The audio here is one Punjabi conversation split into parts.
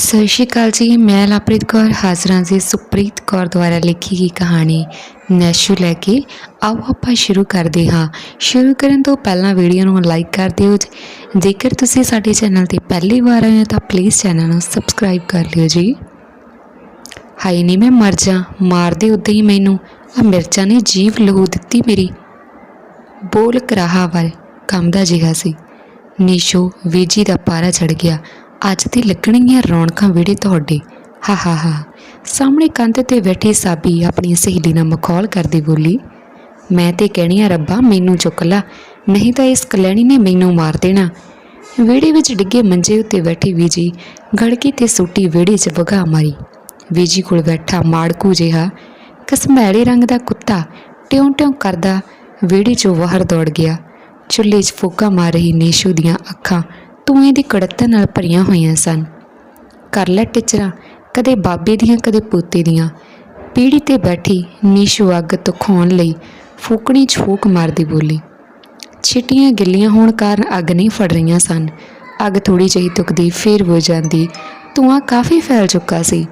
ਸਤਿ ਸ਼੍ਰੀ ਅਕਾਲ ਜੀ, ਮੈਂ ਲਵਪ੍ਰੀਤ ਕੌਰ, ਹਾਜ਼ਰਾਂ ਜੀ ਸੁਪ੍ਰੀਤ ਕੌਰ ਦੁਆਰਾ ਲਿਖੀ ਗਈ ਕਹਾਣੀ ਨੈਸ਼ੂ ਲੈ ਕੇ। ਆਓ ਆਪਾਂ ਸ਼ੁਰੂ ਕਰਦੇ ਹਾਂ। ਸ਼ੁਰੂ ਕਰਨ ਤੋਂ ਪਹਿਲਾਂ ਵੀਡੀਓ ਨੂੰ ਲਾਈਕ ਕਰ ਦਿਓ ਜੀ। ਜੇਕਰ ਤੁਸੀਂ ਸਾਡੇ ਚੈਨਲ ਤੇ ਪਹਿਲੀ ਵਾਰ ਆਏ ਹੋ ਤਾਂ ਪਲੀਜ਼ ਚੈਨਲ ਨੂੰ ਸਬਸਕ੍ਰਾਈਬ ਕਰ ਲਿਓ ਜੀ। ਹਾਈ ਨਹੀਂ ਮੈਂ ਮਰ ਜਾ। ਮਾਰਦੇ ਉਦਾਂ ਹੀ ਮੈਨੂੰ। ਆ ਮਿਰਚਾਂ ਨੇ ਜੀਵ ਲਹੂ ਦਿੱਤੀ ਮੇਰੀ। ਬੋਲ ਕਰਾਹਾ ਵੱਲ। ਕੰਮਦਾ ਜਿਹਾ ਸੀ। ਨੀਸ਼ੋ ਵੀਜੀ ਦਾ ਪਾਰਾ ਚੜ ਗਿਆ। ਅੱਜ ਤੇ ਲੱਗਣਗੀਆਂ ਰੌਣਕਾਂ ਵਿੜੇ ਤੁਹਾਡੇ। ਹਾ ਹਾ ਹਾ। ਸਾਹਮਣੇ ਕੰਧ ਤੇ ਬੈਠੀ ਸਾਬੀ ਆਪਣੀ ਸਹੇਲੀ ਨਾਲ ਮਖੌਲ ਕਰਦੀ ਬੋਲੀ, ਮੈਂ ਤੇ ਕਹਿਣੀ ਆ ਰੱਬਾ, ਮੈਨੂੰ ਚੁੱਕ ਲਾ। ਨਹੀਂ ਤਾਂ ਇਸ ਕਲੈਣੀ ਨੇ ਮੈਨੂੰ ਮਾਰ ਦੇਣਾ। ਵਿਹੜੇ ਵਿੱਚ ਡਿੱਗੇ ਮੰਜੇ ਉੱਤੇ ਬੈਠੀ ਵੀਜੀ ਗੜਕੀ ਤੇ ਸੂਟੀ ਵਿਹੜੇ 'ਚ ਵਗਾ ਮਾਰੀ। ਵੀਜੀ ਕੋਲ ਬੈਠਾ ਮਾੜਕੂ ਜਿਹਾ ਕਸਮੈੜੇ ਰੰਗ ਦਾ ਕੁੱਤਾ ਟਿਉਂ ਟਿਉਂ ਕਰਦਾ ਵਿਹੜੇ 'ਚੋਂ ਬਾਹਰ ਦੌੜ ਗਿਆ। ਚੁੱਲ੍ਹੇ 'ਚ ਫੂਕਾ ਮਾਰ ਰਹੀ ਨੀਸ਼ੂ ਦੀਆਂ ਅੱਖਾਂ ਧੂਏ ਦੀ ਕੜਤਨ ਨਾਲ ਭਰੀਆਂ ਹੋਈਆਂ ਸਨ। ਕਰ ਲੈ ਟਿਚਰਾ, ਕਦੇ ਬਾਬੇ ਦੀਆਂ, ਕਦੇ ਪੋਤੇ ਦੀਆਂ। ਪੀੜੀ ਤੇ ਬੈਠੀ ਨੀਸ਼ੂ ਅੱਗ ਤੋਂ ਖੋਣ ਲਈ ਫੂਕਣੀ 'ਚ ਮਾਰਦੀ ਬੋਲੀ। ਛਿੱਟੀਆਂ ਗਿੱਲੀਆਂ ਹੋਣ ਕਾਰਨ ਅੱਗ ਨਹੀਂ ਫੜ ਰਹੀਆਂ ਸਨ। ਅੱਗ ਥੋੜੀ ਜਿਹੀ ਤੁਕਦੀ ਫੇਰ ਬੁਝ ਜਾਂਦੀ। ਧੂਆਂ ਕਾਫੀ ਫੈਲ ਚੁੱਕਾ ਸੀ।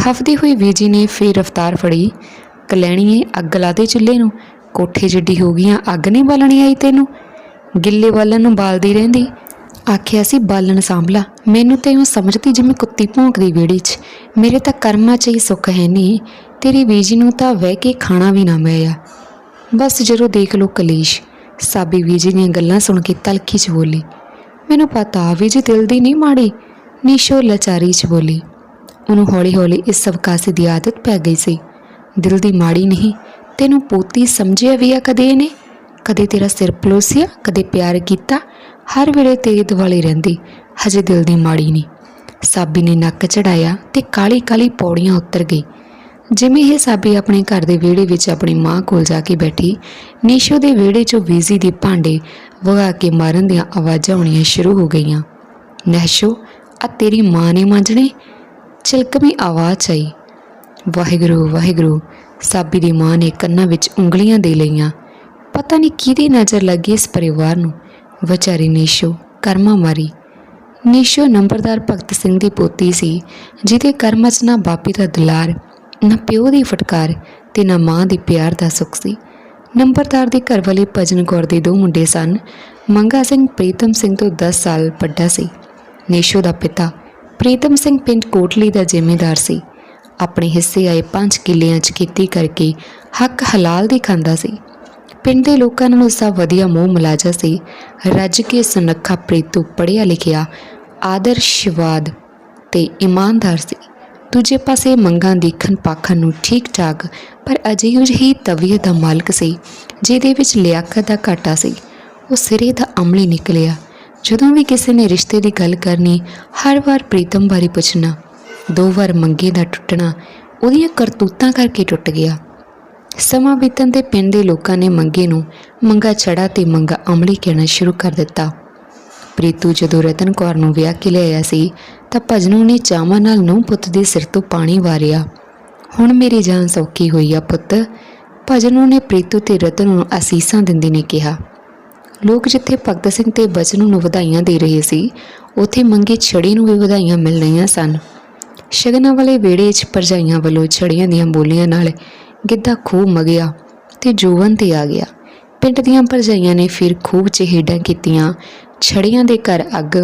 ਹਫਦੀ ਹੋਈ ਵੀਜੀ ਨੇ ਫੇਰ ਰਫਤਾਰ ਫੜੀ। ਕਲੈਣੀਏ ਅੱਗ ਲਾ ਦੇ ਚੁੱਲ੍ਹੇ ਨੂੰ। ਕੋਠੇ ਜਿੱਡੀ ਹੋ ਗਈਆਂ, ਅੱਗ ਨਹੀਂ ਬਾਲਣੀ ਆਈ ਤੈਨੂੰ? ਗਿੱਲੇ ਬਾਲਣ ਨੂੰ ਬਾਲਦੀ ਰਹਿੰਦੀ। ਆਖਿਆ ਸੀ, ਬਾਲਣ ਸਾਂਭਲਾ। ਮੈਨੂੰ ਤੇ ਉਹ ਸਮਝਦੀ ਜਿਵੇਂ ਕੁੱਤੀ ਭੌਂਕਦੀ ਵਿਹੜੀ 'ਚ। ਮੇਰੇ ਤਾਂ ਕਰਮਾਂ 'ਚ ਹੀ ਸੁੱਖ ਹੈ ਨਹੀਂ। ਤੇਰੀ ਬੀਜੀ ਨੂੰ ਤਾਂ ਵਹਿ ਕੇ ਖਾਣਾ ਵੀ ਨਾ ਮਿਲਿਆ। ਬਸ ਜਦੋਂ ਦੇਖ ਲੋ ਕਲੇਸ਼। ਸਾਬੀ ਬੀਜੀ ਦੀਆਂ ਗੱਲਾਂ ਸੁਣ ਕੇ ਤਲਖੀ 'ਚ ਬੋਲੀ, ਮੈਨੂੰ ਪਤਾ ਵੀ ਜੀ ਦਿਲ ਦੀ ਨਹੀਂ ਮਾੜੀ, ਨੀਸ਼ੋ ਲਾਚਾਰੀ 'ਚ ਬੋਲੀ। ਉਹਨੂੰ ਹੌਲੀ-ਹੌਲੀ ਇਸ ਸਵਕਾਸੀ ਦੀ ਆਦਤ ਪੈ ਗਈ ਸੀ। ਦਿਲ ਦੀ ਮਾੜੀ ਨਹੀਂ, ਤੈਨੂੰ ਪੋਤੀ ਸਮਝਿਆ ਵੀ ਆ ਕਦੇ ਇਹਨੇ? ਕਦੇ ਤੇਰਾ ਸਿਰ ਪਲੋਸਿਆ, ਕਦੇ ਪਿਆਰ ਕੀਤਾ, ਹਰ ਵੇਲੇ ਤੇਰੇ ਦੁਆਲੇ ਰਹਿੰਦੀ, ਹਜੇ ਦਿਲ ਦੀ ਮਾੜੀ ਨਹੀਂ। ਸਾਬੀ ਨੇ ਨੱਕ ਚੜਾਇਆ ਤੇ ਕਾਲੀ ਕਾਲੀ ਪੌੜੀਆਂ ਉਤਰ ਗਈ। ਜਿਵੇਂ ਇਹ ਸਾਬੀ ਆਪਣੇ ਘਰ ਦੇ ਵਿਹੜੇ ਵਿੱਚ ਆਪਣੀ ਮਾਂ ਕੋਲ ਜਾ ਕੇ ਬੈਠੀ, ਨੀਸ਼ੋ ਦੇ ਵਿਹੜੇ 'ਚੋਂ ਵੀਜ਼ੀ ਦੇ ਭਾਂਡੇ ਵਗਾ ਕੇ ਮਾਰਨ ਦੀਆਂ ਆਵਾਜ਼ਾਂ ਆਉਣੀਆਂ ਸ਼ੁਰੂ ਹੋ ਗਈਆਂ। ਨਹਿਸ਼ੋ ਆ ਤੇਰੀ ਮਾਂ ਨੇ ਮਾਂਜਣੇ? ਚਿਲਕਵੀਂ ਆਵਾਜ਼ ਆਈ। ਵਾਹਿਗੁਰੂ ਵਾਹਿਗੁਰੂ, ਸਾਬੀ ਦੀ ਮਾਂ ਨੇ ਕੰਨਾਂ ਵਿੱਚ ਉਂਗਲੀਆਂ ਦੇ ਲਈਆਂ। ਪਤਾ ਨਹੀਂ ਕਿਹਦੀ ਨਜ਼ਰ ਲੱਗੀ ਇਸ ਪਰਿਵਾਰ ਨੂੰ। ਵਿਚਾਰੀ ਨੀਸ਼ੋ, ਕਰਮਾ ਮਾਰੀ। ਨੀਸ਼ੋ ਨੰਬਰਦਾਰ ਭਗਤ ਸਿੰਘ ਦੀ ਪੋਤੀ ਸੀ, ਜਿਹਦੇ ਕਰਮਾਂ 'ਚ ਨਾ ਬਾਪੀ ਦਾ ਦੁਲਾਰ, ਨਾ ਪਿਓ ਦੀ ਫਟਕਾਰ ਤੇ ਨਾ ਮਾਂ ਦੀ ਪਿਆਰ ਦਾ ਸੁੱਖ ਸੀ। ਨੰਬਰਦਾਰ ਦੇ ਘਰ ਵਾਲੇ ਭਜਨ ਕੌਰ ਦੇ ਦੋ ਮੁੰਡੇ ਸਨ। ਮੰਗਾ ਸਿੰਘ ਪ੍ਰੀਤਮ ਸਿੰਘ ਤੋਂ 10 ਸਾਲ ਵੱਡਾ ਸੀ। ਨੀਸ਼ੋ ਦਾ ਪਿਤਾ ਪ੍ਰੀਤਮ ਸਿੰਘ ਪਿੰਡ ਕੋਟਲੀ ਦਾ ਜ਼ਿੰਮੇਦਾਰ ਸੀ। ਆਪਣੇ ਹਿੱਸੇ ਆਏ 5 ਕਿੱਲਿਆਂ 'ਚ ਖੇਤੀ ਕਰਕੇ ਹੱਕ ਹਲਾਲ ਦੀ ਖਾਂਦਾ ਸੀ। ਪਿੰਡ ਦੇ ਲੋਕਾਂ ਨਾਲ ਉਸ ਵਧੀਆ ਮੋਹ ਮਲਾਜਾ ਸੀ। ਰੱਜ ਕੇ ਸੁਨੱਖਾ ਪ੍ਰੀਤੂ ਪੜ੍ਹਿਆ ਲਿਖਿਆ ਆਦਰਸ਼ਵਾਦ ਤੇ ਇਮਾਨਦਾਰ ਸੀ। ਦੂਜੇ ਪਾਸੇ ਮੰਗਾਂ ਦੇਖਣ ਪਾਖਣ ਨੂੰ ਠੀਕ ਠਾਕ ਪਰ ਅਜਿਹੀ ਜਿਹੀ ਤਵੀਅਤ ਦਾ ਮਾਲਕ ਸੀ, ਜਿਹਦੇ ਵਿੱਚ ਲਿਆਕਤ ਦਾ ਘਾਟਾ ਸੀ। ਉਹ ਸਿਰੇ ਦਾ ਅਮਲੀ ਨਿਕਲਿਆ। ਜਦੋਂ ਵੀ ਕਿਸੇ ਨੇ ਰਿਸ਼ਤੇ ਦੀ ਗੱਲ ਕਰਨੀ, ਹਰ ਵਾਰ ਪ੍ਰੀਤਮ ਬਾਰੇ ਪੁੱਛਣਾ, ਦੋ ਵਾਰ ਮੰਗੇ ਦਾ ਟੁੱਟਣਾ, ਉਹਦੀਆਂ ਕਰਤੂਤਾਂ ਕਰਕੇ ਟੁੱਟ ਗਿਆ। ਸਮਾਂ ਬੀਤਣ ਤੇ ਪਿੰਡ ਦੇ ਲੋਕਾਂ ਨੇ ਮੰਗੇ ਨੂੰ ਮੰਗਾ ਛੜਾ ਤੇ ਮੰਗਾ ਅਮਲੀ ਕਹਿਣਾ ਸ਼ੁਰੂ ਕਰ ਦਿੱਤਾ। ਪ੍ਰੀਤੂ ਜਦੋਂ ਰਤਨ ਕੌਰ ਨੂੰ ਵਿਆਹ ਕੇ ਲਿਆਇਆ ਸੀ, ਤਾਂ ਭਜਨੂ ਨੇ ਚਾਵਾਂ ਨਾਲ ਨੂੰ ਪੁੱਤ ਦੇ ਸਿਰ ਤੋਂ ਪਾਣੀ ਵਾਰਿਆ। ਹੁਣ ਮੇਰੀ ਜਾਨ ਸੌਖੀ ਹੋਈ ਆ ਪੁੱਤ, ਭਜਨੂ ਨੇ ਪ੍ਰੀਤੂ ਤੇ ਰਤਨ ਨੂੰ ਅਸੀਸਾਂ ਦਿੰਦੇ ਨੇ ਕਿਹਾ। ਲੋਕ ਜਿੱਥੇ ਭਗਤ ਸਿੰਘ ਤੇ ਬਚਨੂ ਨੂੰ ਵਧਾਈਆਂ ਦੇ ਰਹੇ ਸੀ, ਉੱਥੇ ਮੰਗੇ ਛੜੀ ਨੂੰ ਵੀ ਵਧਾਈਆਂ ਮਿਲ ਰਹੀਆਂ ਸਨ। ਸ਼ਗਨਾਂ ਵਾਲੇ ਵਿਹੜੇ 'ਚ ਪਰਜਾਈਆਂ ਵੱਲੋਂ ਛੜੀਆਂ ਦੀਆਂ ਬੋਲੀਆਂ ਨਾਲ ਗਿੱਧਾ ਖੂਬ ਮਗਿਆ ਤੇ ਜੋਵਨ ਤੇ ਆ ਗਿਆ। ਪਿੰਡ ਦੀਆਂ ਪਰਜਾਈਆਂ ਨੇ ਫਿਰ ਖੂਬ ਚਿਹੜਾਂ ਕੀਤੀਆਂ। ਛੜੀਆਂ ਦੇ ਘਰ ਅੱਗ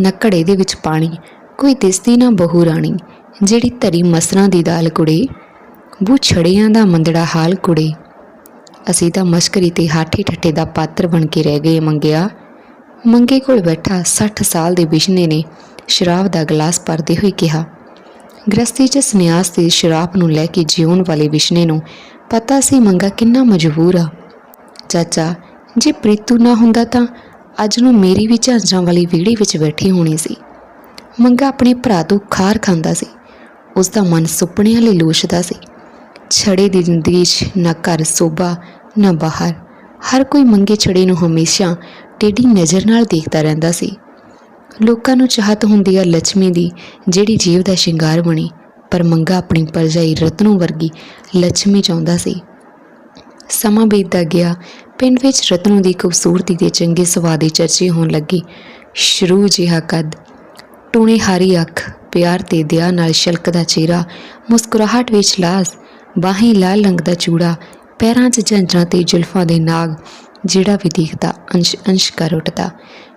ਨੱਕੜੇ ਦੇ ਵਿੱਚ ਪਾਣੀ, ਕੋਈ ਦਿਸਦੀ ਨਾ ਬਹੂ ਰਾਣੀ, ਜਿਹੜੀ ਧਰੀ ਮਸਰਾਂ ਦੀ ਦਾਲ ਕੁੜੇ। ਬੂ ਛੜੀਆਂ ਦਾ ਮੰਦੜਾ ਹਾਲ ਕੁੜੇ। ਅਸੀਂ ਤਾਂ ਮਸ਼ਕਰੀ ਤੇ ਹਾਠੀ ਠੱਠੇ ਦਾ ਪਾਤਰ ਬਣ ਕੇ ਰਹਿ ਗਏ ਮੰਗਿਆ। ਮੰਗੇ ਕੋਲ ਬੈਠਾ 60 ਸਾਲ ਦੇ ਬਿਸ਼ਨੇ ਨੇ ਸ਼ਰਾਬ ਦਾ ਗਲਾਸ ਭਰਦੇ ਹੋਏ ਕਿਹਾ ਗ੍ਰਸਤੀ 'ਚ ਸੰਨਿਆਸ ਤੇ ਸ਼ਰਾਬ ਨੂੰ ਲੈ ਕੇ ਜਿਉਣ ਵਾਲੇ ਵਿਸ਼ਨੇ ਨੂੰ ਪਤਾ ਸੀ ਮੰਗਾ ਕਿੰਨਾ ਮਜਬੂਰ ਆ। ਚਾਚਾ, ਜੇ ਪ੍ਰੀਤੂ ਨਾ ਹੁੰਦਾ ਤਾਂ ਅੱਜ ਨੂੰ ਮੇਰੀ ਵੀ ਝਾਂਜਰਾਂ ਵਾਲੀ ਵਿਹੜੀ ਵਿੱਚ ਬੈਠੀ ਹੋਣੀ ਸੀ। ਮੰਗਾ ਆਪਣੇ ਭਰਾ ਤੋਂ ਖਾਰ ਖਾਂਦਾ ਸੀ। ਉਸ ਦਾ ਮਨ ਸੁਪਨਿਆਂ ਲਈ ਲੋਚਦਾ ਸੀ। ਛੜੇ ਦੀ ਜ਼ਿੰਦਗੀ 'ਚ ਨਾ ਘਰ ਸੋਭਾ, ਨਾ ਬਾਹਰ। ਹਰ ਕੋਈ ਮੰਗੇ ਛੜੇ ਨੂੰ ਹਮੇਸ਼ਾ ਟੇਢੀ ਨਜ਼ਰ ਨਾਲ ਦੇਖਦਾ ਰਹਿੰਦਾ ਸੀ। ਲੋਕਾਂ ਨੂੰ ਚਾਹਤ ਹੁੰਦੀ ਹੈ ਲక్ష్ਮੀ ਦੀ, ਜਿਹੜੀ ਜੀਵ ਦਾ ਸ਼ਿੰਗਾਰ ਬਣੀ, ਪਰ ਮੰਗਾ ਆਪਣੀ ਪਰਜਾਈ ਰਤਨੂ ਵਰਗੀ ਲక్ష్ਮੀ ਚਾਹੁੰਦਾ ਸੀ। ਸਮਾਂ ਬੀਤਦਾ ਗਿਆ, ਪਿੰਡ ਵਿੱਚ ਰਤਨੂ ਦੀ ਖੂਬਸੂਰਤੀ ਦੇ ਚੰਗੇ ਸਵਾਦ ਦੀ ਚਰਚੇ ਹੋਣ ਲੱਗੀ। ਸ਼ਰੂ ਜਿਹਾ ਕੱਦ, ਟੂਣੇ ਹਾਰੀ ਅੱਖ, ਪਿਆਰ ਤੇ ਦਇਆ ਨਾਲ ਛਲਕਦਾ ਚਿਹਰਾ, ਮੁਸਕਰਾਹਟ ਵਿੱਚ ਲਾਸ ਬਾਹੀਂ ਲਾਲ ਰੰਗ ਦਾ ਚੂੜਾ, ਪੈਰਾਂ 'ਚ ਝੰਜਰਾਂ ਤੇ ਜੁਲਫਾਂ ਦੇ ਨਾਗ ਜਿਹੜਾ ਵੀ ਦੇਖਦਾ, ਅੰਸ਼ ਅੰਸ਼ ਕਰ ਉੱਠਦਾ।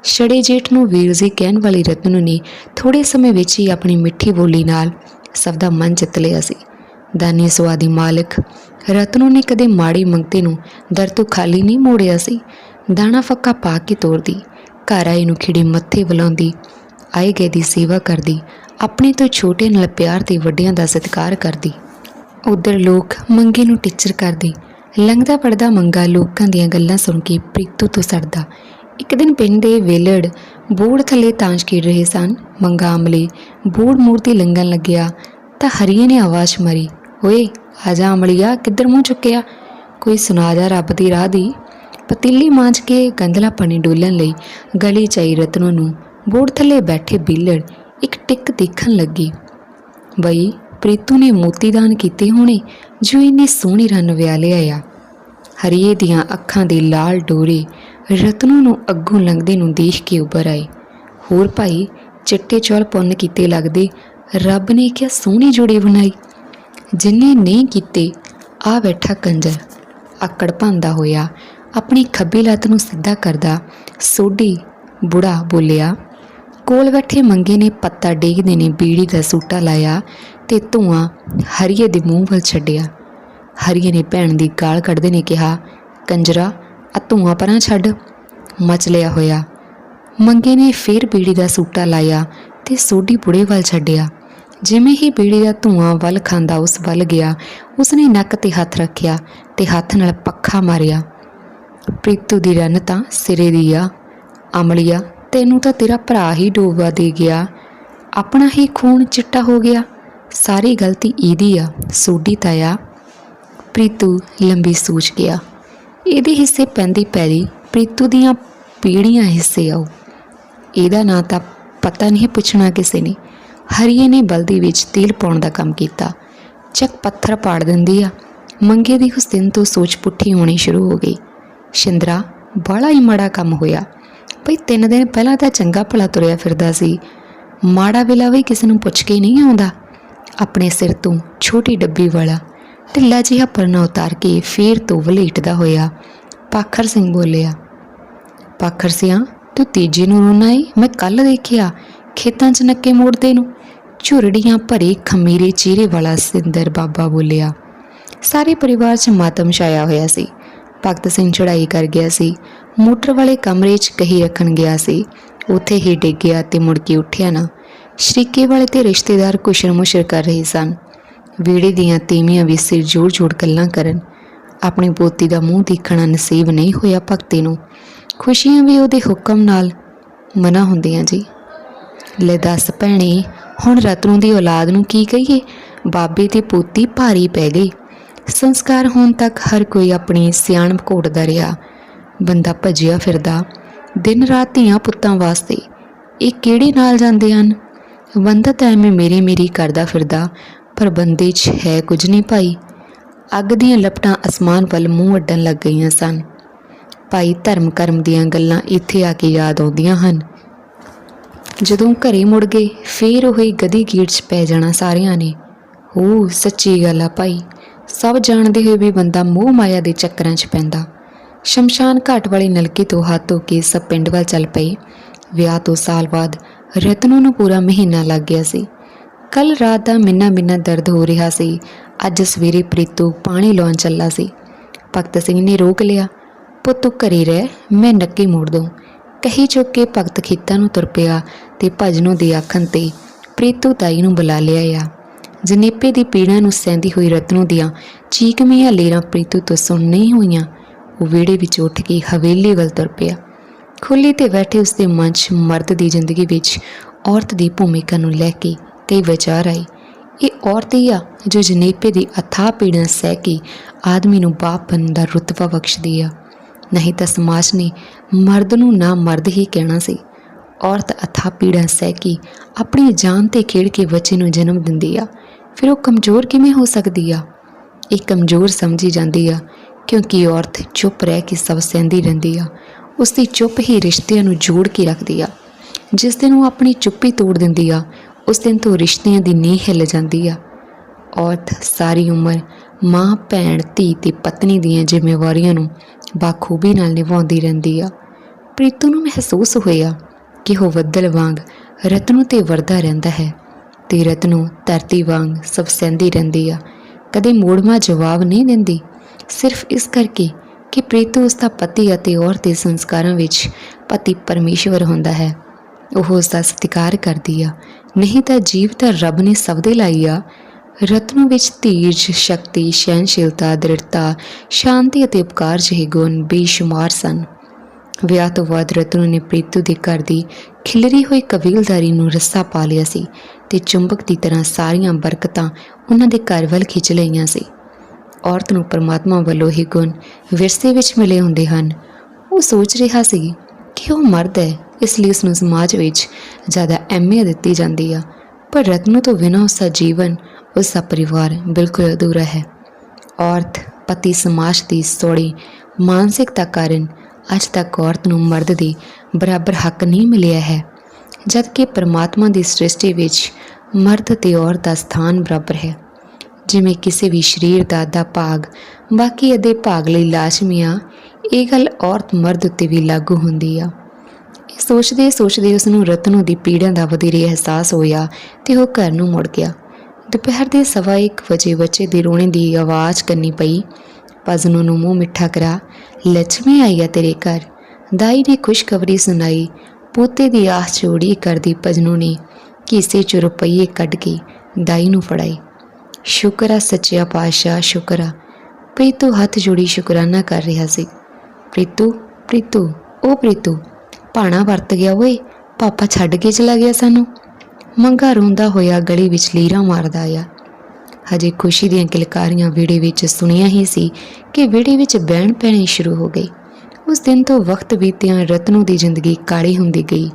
ਛੜੇ ਜੇਠ ਨੂੰ ਵੀਰ ਜੀ ਕਹਿਣ ਵਾਲੀ ਰਤਨੂ ਨੇ ਥੋੜੇ ਸਮੇਂ ਵਿੱਚ ਹੀ ਆਪਣੀ ਮਿੱਠੀ ਬੋਲੀ ਨਾਲ ਸਭ ਦਾ ਮਨ ਜਿੱਤ ਲਿਆ ਸੀ। ਦਾਨੀ ਸਵਾਦੀ ਮਾਲਕ ਰਤਨੂ ਨੇ ਕਦੇ ਮਾੜੀ ਮੰਗਤੇ ਨੂੰ ਦਰ ਤੋਂ ਖਾਲੀ ਨਹੀਂ ਮੋੜਿਆ ਸੀ। ਦਾਣਾ ਫੱਕਾ ਪਾ ਕੇ ਤੋਰਦੀ, ਘਰ ਆਏ ਨੂੰ ਖਿੜੇ ਮੱਥੇ ਬੁਲਾਉਂਦੀ, ਆਏ ਗਏ ਦੀ ਸੇਵਾ ਕਰਦੀ, ਆਪਣੇ ਤੋਂ ਛੋਟੇ ਨਾਲ ਪਿਆਰ ਤੇ ਵੱਡਿਆਂ ਦਾ ਸਤਿਕਾਰ ਕਰਦੀ। ਉਧਰ ਲੋਕ ਮੰਗੇ ਨੂੰ ਟੀਚਰ ਕਰਦੇ ਲੰਘਦਾ ਪੜਦਾ ਮੰਗਾ ਲੋਕਾਂ ਦੀਆਂ ਗੱਲਾਂ ਸੁਣ ਕੇ ਪ੍ਰੀਤੂ ਤੋਂ ਸੜਦਾ। ਇੱਕ ਦਿਨ ਪਿੰਡ ਦੇ ਵੇਲੜ ਬੋੜ ਥੱਲੇ ਤਾਂਸ਼ ਖੇਡ ਰਹੇ ਸਨ। ਮੰਗਾ ਅਮਲੇ ਬੋੜ ਮੂਰਤੀ ਲੰਘਣ ਲੱਗਿਆ ਤਾਂ ਹਰੀਏ ਨੇ ਆਵਾਜ਼ ਮਾਰੀ, ਓਏ ਆਜਾ ਅਮਲੀਆ, ਕਿੱਧਰ ਮੂੰਹ ਚੁੱਕਿਆ? ਕੋਈ ਸੁਣਾ ਜਾ ਰੱਬ ਦੀ ਰਾਹ ਦੀ। ਪਤੀਲੀ ਮਾਂਜ ਕੇ ਗੰਦਲਾ ਪਾਣੀ ਡੋਲਣ ਲਈ ਗਲੀ ਚਾਈ ਰਤਨੋ ਨੂੰ ਬੋੜ ਥੱਲੇ ਬੈਠੇ ਬਿੱਲੜ ਇੱਕ ਟਿਕ ਦੇਖਣ ਲੱਗੀ। ਬਈ, ਪ੍ਰੀਤੂ ਨੇ ਮੋਤੀਦਾਨ ਕੀਤੇ ਹੋਣੇ? ਜੋ ਇੰਨੇ ਸੋਹਣੀ ਰਨ ਵਿਆ ਲਿਆਇਆ ਹਰੀਏ ਦੀਆਂ ਅੱਖਾਂ ਦੇ ਲਾਲ ਡੋਰੇ ਰਤਨੂ ਨੂੰ ਅੱਗੋਂ ਲੰਘਦੇ ਨੂੰ ਦੇਖ ਕੇ ਉੱਭਰ ਆਏ। ਹੋਰ ਭਾਈ, ਚਿੱਟੇ ਚੌਲ ਪੁੰਨ ਕੀਤੇ ਲੱਗਦੇ, ਰੱਬ ਨੇ ਕਿਹਾ ਸੋਹਣੇ ਜੋੜੇ ਬਣਾਈ ਜਿੰਨੇ ਨਹੀਂ ਕੀਤੇ, ਆ ਬੈਠਾ ਕੰਜਰ, ਆਕੜ ਭਾਂਦਾ ਹੋਇਆ, ਆਪਣੀ ਖੱਬੀ ਲੱਤ ਨੂੰ ਸਿੱਧਾ ਕਰਦਾ, ਸੋਢੀ ਬੁੜਾ ਬੋਲਿਆ, ਕੋਲ ਬੈਠੇ ਮੰਗੇ ਨੇ ਪੱਤਾ ਡੇਗਦੇ ਨੇ, ਬੀੜੀ ਦਾ ਸੂਟਾ ਲਾਇਆ ਤੇ ਧੂਆਂ ਹਰੀਏ ਦੇ ਮੂੰਹ ਵੱਲ ਛੱਡਿਆ। ਹਰੀਏ ਨੇ ਭੈਣ ਦੀ ਗਾਲ ਕੱਢਦੇ ਨੇ ਕਿਹਾ, ਕੰਜਰਾ, ਆ ਧੂਆਂ ਪਰਾਂ ਛੱਡ। ਮਚ ਲਿਆ ਹੋਇਆ। ਮੰਗੇ ਨੇ ਫੇਰ ਬੀੜੀ ਦਾ ਸੂਟਾ ਲਾਇਆ ਤੇ ਸੋਢੀ ਬੁੜੇ ਵੱਲ ਛੱਡਿਆ। ਜਿਵੇਂ ਹੀ ਬੀੜੀ ਦਾ ਧੂਆਂ ਵੱਲ ਖਾਂਦਾ ਉਸ ਵੱਲ ਗਿਆ, ਉਸਨੇ ਨੱਕ ਤੇ ਹੱਥ ਰੱਖਿਆ ਤੇ ਹੱਥ ਨਾਲ ਪੱਖਾ ਮਾਰਿਆ। ਪ੍ਰੀਤੂ ਦੀ ਰਨ ਤਾਂ ਸਿਰੇ ਦੀ ਆ, ਅਮਲੀਆ, ਤੈਨੂੰ ਤਾਂ ਤੇਰਾ ਭਰਾ ਹੀ ਡੋਬਾ ਦੇ ਗਿਆ। ਆਪਣਾ ਹੀ ਖੂਨ ਚਿੱਟਾ ਹੋ ਗਿਆ। ਸਾਰੀ ਗਲਤੀ ਇਹਦੀ ਆ। ਸੋਢੀ ਤਾਇਆ ਪ੍ਰੀਤੂ ਲੰਬੀ ਸੋਚ ਗਿਆ। ਇਹਦੇ ਹਿੱਸੇ ਪੈਂਦੀ ਪੈਰੀ ਪ੍ਰੀਤੂ ਦੀਆਂ ਪੀੜੀਆਂ ਹਿੱਸੇ ਆਉ ਇਹਦਾ ਨਾਂ ਤਾਂ ਪਤਾ ਨਹੀਂ ਪੁੱਛਣਾ ਕਿਸੇ ਨੇ। ਹਰੀਏ ਨੇ ਬਲਦੀ ਵਿੱਚ ਤੇਲ ਪਾਉਣ ਦਾ ਕੰਮ ਕੀਤਾ। ਚੱਕ ਪੱਥਰ ਪਾੜ ਦਿੰਦੀ ਆ। ਮੰਗੇ ਦੀ ਉਸ ਦਿਨ ਤੋਂ ਸੋਚ ਪੁੱਠੀ ਹੋਣੀ ਸ਼ੁਰੂ ਹੋ ਗਈ। ਸ਼ਿੰਦਰਾ ਬੜਾ ਹੀ ਮਾੜਾ ਕੰਮ ਹੋਇਆ। ਭਈ ਤਿੰਨ ਦਿਨ ਪਹਿਲਾਂ ਤਾਂ ਚੰਗਾ ਭਲਾ ਤੁਰਿਆ ਫਿਰਦਾ ਸੀ। ਮਾੜਾ ਵੇਲਾ ਵੀ ਕਿਸੇ ਨੂੰ ਪੁੱਛ ਕੇ ਨਹੀਂ ਆਉਂਦਾ। ਆਪਣੇ ਸਿਰ ਤੋਂ ਛੋਟੀ ਡੱਬੀ ਵਾਲਾ ਢਿੱਲਾ ਜਿਹਾ ਪਰਨਾ ਉਤਾਰ ਕੇ ਫੇਰ ਤੋਂ ਵਲੇਟਦਾ ਹੋਇਆ ਪਾਖਰ ਸਿੰਘ ਬੋਲਿਆ, ਪਾਖਰ ਸਿਆਂ, ਤੂੰ ਤੀਜੀ ਨੂੰ ਰੋਣਾ ਏ ਮੈਂ ਕੱਲ ਦੇਖਿਆ ਖੇਤਾਂ 'ਚ ਨੱਕੇ ਮੋੜਦੇ ਨੂੰ। ਝੁਰੜੀਆਂ ਭਰੇ ਖਮੀਰੇ ਚਿਹਰੇ ਵਾਲਾ ਸਿੰਦਰ ਬਾਬਾ ਬੋਲਿਆ, ਸਾਰੇ ਪਰਿਵਾਰ 'ਚ ਮਾਤਮ ਛਾਇਆ ਹੋਇਆ ਸੀ। ਭਗਤ ਸਿੰਘ ਚੜਾਈ ਕਰ ਗਿਆ ਸੀ। ਮੋਟਰ ਵਾਲੇ ਕਮਰੇ 'ਚ ਕਹੀ ਰੱਖਣ ਗਿਆ ਸੀ, ਉੱਥੇ ਹੀ ਡਿੱਗ ਗਿਆ ਤੇ ਮੁੜ ਕੇ ਉੱਠਿਆ ਨਾ। ਸ਼ਰੀਕੇ ਵਾਲੇ ਤੇ ਰਿਸ਼ਤੇਦਾਰ ਕੁਸ਼ਰ ਮੁਸ਼ਰ ਕਰ ਰਹੇ ਸਨ। ਵਿਹੜੇ ਦੀਆਂ ਤੀਵੀਆਂ ਵੀ ਸਿਰ ਜੋੜ ਜੋੜ ਗੱਲਾਂ ਕਰਨ। ਆਪਣੀ ਪੋਤੀ ਦਾ ਮੂੰਹ ਦੇਖਣਾ ਨਸੀਬ ਨਹੀਂ ਹੋਇਆ ਭਗਤੇ ਨੂੰ। ਖੁਸ਼ੀਆਂ ਵੀ ਉਹਦੇ ਹੁਕਮ ਨਾਲ ਮਨਾ ਹੁੰਦੀਆਂ ਜੀ। ਲੈ ਦੱਸ ਭੈਣੇ, ਹੁਣ ਰਤਨੋਂ ਦੀ ਔਲਾਦ ਨੂੰ ਕੀ ਕਹੀਏ? ਬਾਬੇ ਤੇ ਪੋਤੀ ਭਾਰੀ ਪੈ ਗਈ ਸੰਸਕਾਰ ਹੋਣ ਤੱਕ ਹਰ ਕੋਈ ਆਪਣੀ ਸਿਆਣ ਘੋਟਦਾ ਰਿਹਾ। ਬੰਦਾ ਭੱਜਿਆ ਫਿਰਦਾ। ਦਿਨ ਰਾਤ ਧੀਆਂ ਪੁੱਤਾਂ ਵਾਸਤੇ ਇਹ ਕਿਹੜੇ ਨਾਲ ਜਾਂਦੇ ਹਨ? ਬੰਦਾ ਤਾਂ ਐਵੇਂ ਮੇਰੀ ਮੇਰੀ ਕਰਦਾ ਫਿਰਦਾ, ਪਰ ਬੰਦੇ 'ਚ ਹੈ ਕੁਝ ਨਹੀਂ ਭਾਈ। ਅੱਗ ਦੀਆਂ ਲਪਟਾਂ ਅਸਮਾਨ ਵੱਲ ਮੂੰਹ ਅੱਡਣ ਲੱਗ ਗਈਆਂ ਸਨ। ਭਾਈ ਧਰਮ ਕਰਮ ਦੀਆਂ ਗੱਲਾਂ ਇੱਥੇ ਆ ਕੇ ਯਾਦ ਆਉਂਦੀਆਂ ਹਨ। ਜਦੋਂ ਘਰੇ ਮੁੜ ਗਏ, ਫੇਰ ਉਹੀ ਗਦੀ ਗੀੜ 'ਚ ਪੈ ਜਾਣਾ ਸਾਰਿਆਂ ਨੇ। ਹੋ ਸੱਚੀ ਗੱਲ ਆ ਭਾਈ। ਸਭ ਜਾਣਦੇ ਹੋਏ ਵੀ ਬੰਦਾ ਮੋਹ ਮਾਇਆ ਦੇ ਚੱਕਰਾਂ 'ਚ ਪੈਂਦਾ। ਸ਼ਮਸ਼ਾਨ ਘਾਟ ਵਾਲੀ ਨਲਕੀ ਤੋਂ ਹੱਥ ਧੋ ਕੇ ਸਭ ਪਿੰਡ ਵੱਲ ਚੱਲ ਪਏ। ਵਿਆਹ ਤੋਂ ਸਾਲ ਬਾਅਦ ਰਤਨੂ ਨੂੰ ਪੂਰਾ ਮਹੀਨਾ ਲੱਗ ਗਿਆ ਸੀ। ਕੱਲ ਰਾਤ ਦਾ ਮਿੰਨਾ ਮਿੰਨਾ ਦਰਦ ਹੋ ਰਿਹਾ ਸੀ। ਅੱਜ ਸਵੇਰੇ ਪ੍ਰੀਤੂ ਪਾਣੀ ਲਾਉਣ ਚੱਲਾ ਸੀ। ਭਗਤ ਸਿੰਘ ਨੇ ਰੋਕ ਲਿਆ, ਪੁੱਤ ਤੂੰ ਘਰੇ ਰਹਿ, ਮੈਂ ਨੱਕੀ ਮੋੜ ਦੂੰ ਕਹੀ ਚੁੱਕ ਕੇ ਭਗਤ ਖੇਤਾਂ ਨੂੰ ਤੁਰ ਪਿਆ ਤੇ ਭਜਨੋਂ ਦੇ ਆਖਣ ਤੇ ਪ੍ਰੀਤੂ ਤਾਈ ਨੂੰ ਬੁਲਾ ਲਿਆ ਆ। ਜਨੇਪੇ ਦੀ ਪੀੜਾ ਨੂੰ ਸਹਿੰਦੀ ਹੋਈ ਰਤਨੂ ਦੀਆਂ ਚੀਕਵੀਆਂ ਲੇਰਾਂ ਪ੍ਰੀਤੂ ਤੋਂ ਸੁਣ ਨਹੀਂ ਹੋਈਆਂ। ਉਹ ਵਿਹੜੇ ਵਿੱਚ ਉੱਠ ਕੇ ਹਵੇਲੀ ਵੱਲ ਤੁਰ ਪਿਆ। ਖੁੱਲੀ ਤੇ ਬੈਠੇ ਉਸਦੇ ਮਨ 'ਚ ਮਰਦ ਦੀ ਜ਼ਿੰਦਗੀ ਵਿੱਚ ਔਰਤ ਦੀ ਭੂਮਿਕਾ ਨੂੰ ਲੈ ਕੇ ਕਈ ਵਿਚਾਰ ਆਏ। ਇਹ ਔਰਤ ਹੀ ਆ ਜੋ ਜਨੇਪੇ ਦੀ ਅਥਾਹ ਪੀੜਾ ਸਹਿ ਕੇ ਆਦਮੀ ਨੂੰ ਬਾਪ ਬਣਨ ਦਾ ਰੁਤਬਾ ਬਖਸ਼ਦੀ ਆ। ਨਹੀਂ ਤਾਂ ਸਮਾਜ ਨੇ ਮਰਦ ਨੂੰ ਨਾ ਮਰਦ ਹੀ ਕਹਿਣਾ ਸੀ। ਔਰਤ ਅਥਾ ਪੀੜਾ ਸਹਿ ਕੇ ਆਪਣੀ ਜਾਨ ਤੇ ਖੇਡ ਕੇ ਬੱਚੇ ਨੂੰ ਜਨਮ ਦਿੰਦੀ ਆ। ਫਿਰ ਉਹ ਕਮਜ਼ੋਰ ਕਿਵੇਂ ਹੋ ਸਕਦੀ ਆ? ਇਹ ਕਮਜ਼ੋਰ ਸਮਝੀ ਜਾਂਦੀ ਆ ਕਿਉਂਕਿ ਔਰਤ ਚੁੱਪ ਰਹਿ ਕੇ ਸਭ ਸਹਿੰਦੀ ਰਹਿੰਦੀ ਆ। ਉਸ ਦੀ ਚੁੱਪ ਹੀ ਰਿਸ਼ਤਿਆਂ ਨੂੰ ਜੋੜ ਕੇ ਰੱਖਦੀ ਆ। ਜਿਸ ਦਿਨ ਉਹ ਆਪਣੀ ਚੁੱਪੀ ਤੋੜ ਦਿੰਦੀ ਆ, ਉਸ ਦਿਨ ਤੋਂ ਰਿਸ਼ਤਿਆਂ ਦੀ ਨੀਂਹ ਹਿੱਲ ਜਾਂਦੀ ਆ। ਔਰਤ ਸਾਰੀ ਉਮਰ ਮਾਂ, ਭੈਣ, ਧੀ ਤੇ ਪਤਨੀ ਦੀਆਂ ਜ਼ਿੰਮੇਵਾਰੀਆਂ ਨੂੰ ਬਾਖੂਬੀ ਨਾਲ ਨਿਭਾਉਂਦੀ ਰਹਿੰਦੀ ਆ। ਪ੍ਰੀਤੂ ਨੂੰ ਮਹਿਸੂਸ ਹੋਇਆ ਕਿ ਉਹ ਬੱਦਲ ਵਾਂਗ ਰਤਨੂ ਤੇ ਵਰਦਾ ਰਹਿੰਦਾ ਹੈ ਤੇ ਰਤਨੂ ਧਰਤੀ ਵਾਂਗ ਸਭ ਸਹਿੰਦੀ ਰਹਿੰਦੀ ਆ। ਕਦੇ ਮੋੜਮਾ ਜਵਾਬ ਨਹੀਂ ਦਿੰਦੀ, ਸਿਰਫ ਇਸ ਕਰਕੇ ਕਿ ਪ੍ਰੀਤੂ ਉਸ ਦਾ ਪਤੀ ਅਤੇ ਔਰਤ ਦੇ ਸੰਸਕਾਰਾਂ ਵਿੱਚ ਪਤੀ ਪਰਮੇਸ਼ਵਰ ਹੁੰਦਾ ਹੈ। ਉਹ ਉਸ ਦਾ ਸਤਿਕਾਰ ਕਰਦੀ ਆ। ਨਹੀਂ ਤਾਂ ਜੀਵ ਤਾਂ ਰੱਬ ਨੇ ਸਭ ਦੇ ਲਾਈ ਆ। ਰਤਨੂ ਵਿੱਚ ਧੀਰਜ ਸ਼ਕਤੀ ਸਹਿਨਸ਼ੀਲਤਾ ਦ੍ਰਿੜਤਾ, ਸ਼ਾਂਤੀ ਅਤੇ ਉਪਕਾਰ ਜਿਹੇ ਗੁਣ ਬੇਸ਼ੁਮਾਰ ਸਨ। ਵਿਆਹ ਤੋਂ ਬਾਅਦ ਰਤਨੂ ਨੇ ਪ੍ਰੀਤੂ ਦੇ ਘਰ ਦੀ ਖਿਲਰੀ ਹੋਈ ਕਬੀਲਦਾਰੀ ਨੂੰ ਰੱਸਾ ਪਾ ਲਿਆ ਸੀ ਤੇ ਚੁੰਬਕ ਦੀ ਤਰ੍ਹਾਂ ਸਾਰੀਆਂ ਬਰਕਤਾਂ ਉਹਨਾਂ ਦੇ ਘਰ ਵੱਲ ਖਿੱਚ ਲਈਆਂ ਸੀ। ਔਰਤ ਨੂੰ ਪਰਮਾਤਮਾ ਵੱਲੋਂ ਹੀ ਗੁਣ ਵਿਰਸੇ ਵਿੱਚ ਮਿਲੇ ਹੁੰਦੇ ਹਨ। ਉਹ ਸੋਚ ਰਿਹਾ ਸੀ ਕਿ ਉਹ ਮਰਦ ਹੈ, ਇਸ ਲਈ ਉਸ ਨੂੰ ਸਮਾਜ ਵਿੱਚ ਜ਼ਿਆਦਾ ਅਹਿਮੀਅਤ ਦਿੱਤੀ ਜਾਂਦੀ ਆ। ਪਰ ਰਤਨੂ ਤੋਂ ਬਿਨਾਂ ਉਸ ਦਾ ਜੀਵਨ ਉਸ ਦਾ ਪਰਿਵਾਰ ਬਿਲਕੁਲ ਅਧੂਰਾ ਹੈ। ਔਰਤ ਪਤੀ ਸਮਾਜ ਦੀ ਸੋੜੀ ਮਾਨਸਿਕਤਾ ਕਾਰਨ ਅੱਜ ਤੱਕ ਔਰਤ ਨੂੰ ਮਰਦ ਦੇ ਬਰਾਬਰ ਹੱਕ ਨਹੀਂ ਮਿਲਿਆ ਹੈ। ਜਦਕਿ ਪਰਮਾਤਮਾ ਦੀ ਸ੍ਰਿਸ਼ਟੀ ਵਿੱਚ ਮਰਦ ਤੇ ਔਰਤ ਦਾ ਸਥਾਨ ਬਰਾਬਰ ਹੈ। ਜਿਵੇਂ ਕਿਸੇ ਵੀ ਸਰੀਰ ਦਾ ਅੱਧਾ ਭਾਗ, ਬਾਕੀ ਅੱਧੇ ਭਾਗ ਲਈ ਲਾਜ਼ਮੀ ਆ ਇਹ ਗੱਲ ਔਰਤ ਮਰਦ ਉੱਤੇ ਵੀ ਲਾਗੂ ਹੁੰਦੀ ਆ। ਇਹ ਸੋਚਦੇ ਸੋਚਦੇ ਉਸ ਨੂੰ ਰਤਨੂ ਦੀ ਪੀੜਾ ਦਾ ਵਧੇਰੇ ਅਹਿਸਾਸ ਹੋਇਆ ਤੇ ਉਹ ਘਰ ਨੂੰ ਮੁੜ ਗਿਆ। ਦੁਪਹਿਰ ਦੇ ਸਵਾ ਇੱਕ ਵਜੇ ਬੱਚੇ ਦੇ ਰੋਣੇ ਦੀ ਆਵਾਜ਼ ਕੰਨੀ ਪਈ। ਪਜ਼ਨੂ ਨੂੰ ਮੂੰਹ ਮਿੱਠਾ ਕਰਾ ਲక్ష్ਮੀ ਆਈ ਆ ਤੇਰੇ ਘਰ। ਦਾਈ ਨੇ ਖੁਸ਼ਖਬਰੀ ਸੁਣਾਈ। ਪੋਤੇ ਦੀ ਆਸ ਚੋੜੀ ਕਰਦੀ ਪਜਨੂ ਨੇ ਕੀਸੇ ਚ ਰੁਪਈਏ ਕੱਢ ਕੇ ਦਾਈ ਨੂੰ ਫੜਾਈ। ਸ਼ੁਕਰ ਆ ਸੱਚਿਆ ਪਾਤਸ਼ਾਹ, ਸ਼ੁਕਰ ਆ। ਪ੍ਰੀਤੂ ਹੱਥ ਜੋੜੀ ਸ਼ੁਕਰਾਨਾ ਕਰ ਰਿਹਾ ਸੀ। ਪ੍ਰੀਤੂ ਪ੍ਰੀਤੂ ਉਹ ਪ੍ਰੀਤੂ, ਭਾਣਾ ਵਰਤ ਗਿਆ ਓਏ, ਪਾਪਾ ਛੱਡ ਕੇ ਚਲਾ ਗਿਆ ਸਾਨੂੰ। ਮੰਗਾ ਰੋਂਦਾ ਹੋਇਆ ਗਲੀ ਵਿੱਚ ਲੀਰਾ ਮਾਰਦਾ ਆਇਆ। ਹਜੇ ਖੁਸ਼ੀ ਦੀਆਂ ਕਿਲਕਾਰੀਆਂ ਵਿੜੇ ਵਿੱਚ ਸੁਣੀਆਂ ਹੀ ਸੀ ਕਿ ਵਿੜੇ ਵਿੱਚ ਬਹਿਣ ਪੈਣੀ ਸ਼ੁਰੂ ਹੋ ਗਈ ਉਸ ਦਿਨ ਤੋਂ ਵਕਤ ਬੀਤਿਆਂ ਰਤਨੂ ਦੀ ਜ਼ਿੰਦਗੀ ਕਾਲੀ ਹੁੰਦੀ ਗਈ।